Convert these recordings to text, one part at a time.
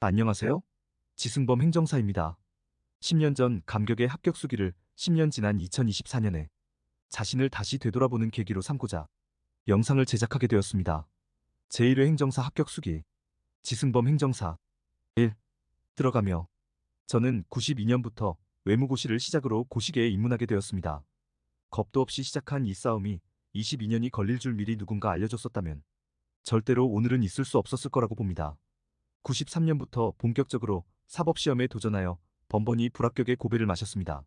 안녕하세요. 지승범 행정사입니다. 10년 전 감격의 합격 수기를 10년 지난 2024년에 자신을 다시 되돌아보는 계기로 삼고자 영상을 제작하게 되었습니다. 제1회 행정사 합격 수기 지승범 행정사 1 들어가며 저는 92년부터 외무고시를 시작으로 고시계에 입문하게 되었습니다. 겁도 없이 시작한 이 싸움이 22년이 걸릴 줄 미리 누군가 알려줬었다면 절대로 오늘은 있을 수 없었을 거라고 봅니다. 93년부터 본격적으로 사법시험에 도전하여 번번이 불합격의 고배를 마셨습니다.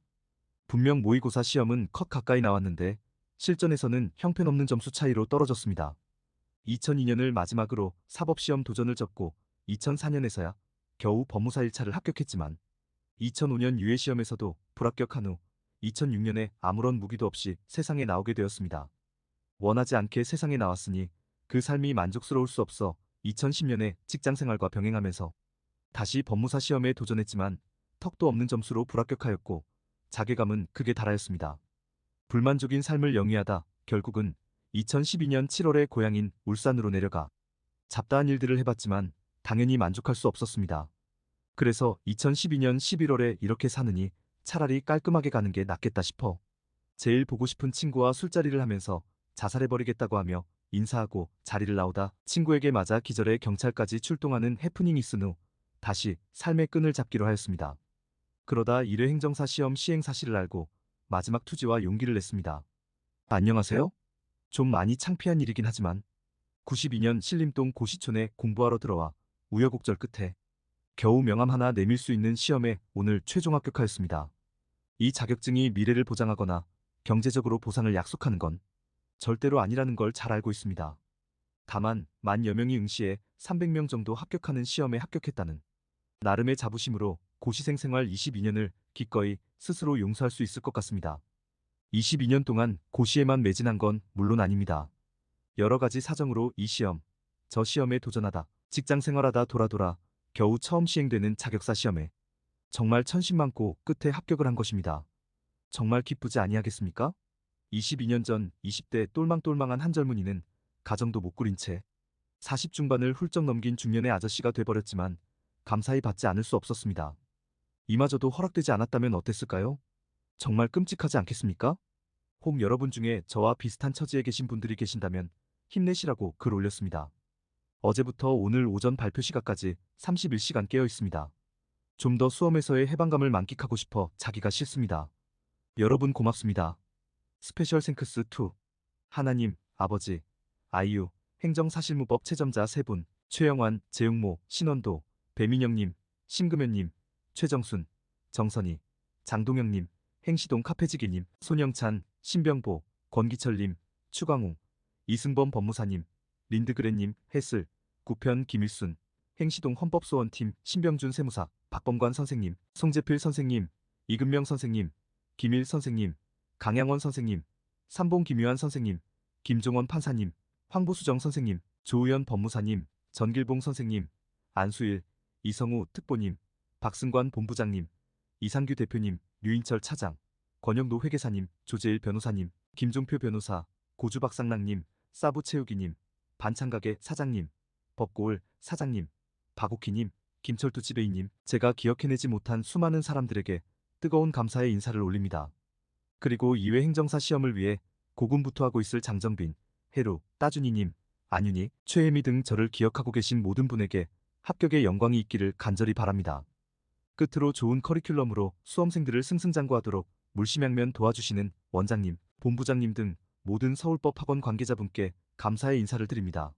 분명 모의고사 시험은 컷 가까이 나왔는데 실전에서는 형편없는 점수 차이로 떨어졌습니다. 2002년을 마지막으로 사법시험 도전을 접고 2004년에서야 겨우 법무사 1차를 합격했지만 2005년 유예시험에서도 불합격한 후 2006년에 아무런 무기도 없이 세상에 나오게 되었습니다. 원하지 않게 세상에 나왔으니 그 삶이 만족스러울 수 없어 2010년에 직장 생활과 병행하면서 다시 법무사 시험에 도전했지만 턱도 없는 점수로 불합격하였고 자괴감은 극에 달하였습니다. 불만족인 삶을 영위하다 결국은 2012년 7월에 고향인 울산으로 내려가 잡다한 일들을 해봤지만 당연히 만족할 수 없었습니다. 그래서 2012년 11월에 이렇게 사느니 차라리 깔끔하게 가는 게 낫겠다 싶어 제일 보고 싶은 친구와 술자리를 하면서 자살해버리겠다고 하며 인사하고 자리를 나오다 친구에게 맞아 기절해 경찰까지 출동하는 해프닝이 있은 후 다시 삶의 끈을 잡기로 하였습니다. 그러다 1회 행정사 시험 시행 사실을 알고 마지막 투지와 용기를 냈습니다. 안녕하세요? 좀 많이 창피한 일이긴 하지만 92년 신림동 고시촌에 공부하러 들어와 우여곡절 끝에 겨우 명함 하나 내밀 수 있는 시험에 오늘 최종 합격하였습니다. 이 자격증이 미래를 보장하거나 경제적으로 보상을 약속하는 건 절대로 아니라는 걸 잘 알고 있습니다. 다만 만여 명이 응시해 300명 정도 합격하는 시험에 합격했다는 나름의 자부심으로 고시생 생활 22년을 기꺼이 스스로 용서할 수 있을 것 같습니다. 22년 동안 고시에만 매진한 건 물론 아닙니다. 여러 가지 사정으로 이 시험, 저 시험에 도전하다 직장 생활하다 돌아 돌아 겨우 처음 시행되는 자격사 시험에 정말 천신만고 끝에 합격을 한 것입니다. 정말 기쁘지 아니하겠습니까? 22년 전 20대 똘망똘망한 한 젊은이는 가정도 못 꾸린 채 40 중반을 훌쩍 넘긴 중년의 아저씨가 돼버렸지만 감사히 받지 않을 수 없었습니다. 이마저도 허락되지 않았다면 어땠을까요? 정말 끔찍하지 않겠습니까? 혹 여러분 중에 저와 비슷한 처지에 계신 분들이 계신다면 힘내시라고 글 올렸습니다. 어제부터 오늘 오전 발표 시각까지 31시간 깨어 있습니다. 좀 더 수험에서의 해방감을 만끽하고 싶어 자기가 싫습니다. 여러분 고맙습니다. 스페셜 생크스 2 하나님, 아버지, 아이유, 행정사실무법 채점자 3분, 최영환, 재용모, 신원도, 배민영님, 심금현님, 최정순, 정선희, 장동영님, 행시동 카페지기님, 손영찬, 신병보, 권기철님, 추광웅, 이승범 법무사님, 린드그레님, 햇슬, 구편 김일순, 행시동 헌법소원팀 신병준 세무사, 박범관 선생님, 송재필 선생님, 이근명 선생님, 김일 선생님, 강양원 선생님, 삼봉 김유한 선생님, 김종원 판사님, 황보수정 선생님, 조우연 법무사님, 전길봉 선생님, 안수일, 이성우 특보님, 박승관 본부장님, 이상규 대표님, 류인철 차장, 권영도 회계사님, 조재일 변호사님, 김종표 변호사, 고주박상랑님, 사부채우기님, 반창가게 사장님, 법고을 사장님, 박옥희님, 김철두 지배인님, 제가 기억해내지 못한 수많은 사람들에게 뜨거운 감사의 인사를 올립니다. 그리고 2회 행정사 시험을 위해 고군부투하고 있을 장정빈, 해루, 따준이님, 안윤희, 최혜미 등 저를 기억하고 계신 모든 분에게 합격의 영광이 있기를 간절히 바랍니다. 끝으로 좋은 커리큘럼으로 수험생들을 승승장구하도록 물심양면 도와주시는 원장님, 본부장님 등 모든 서울법 학원 관계자분께 감사의 인사를 드립니다.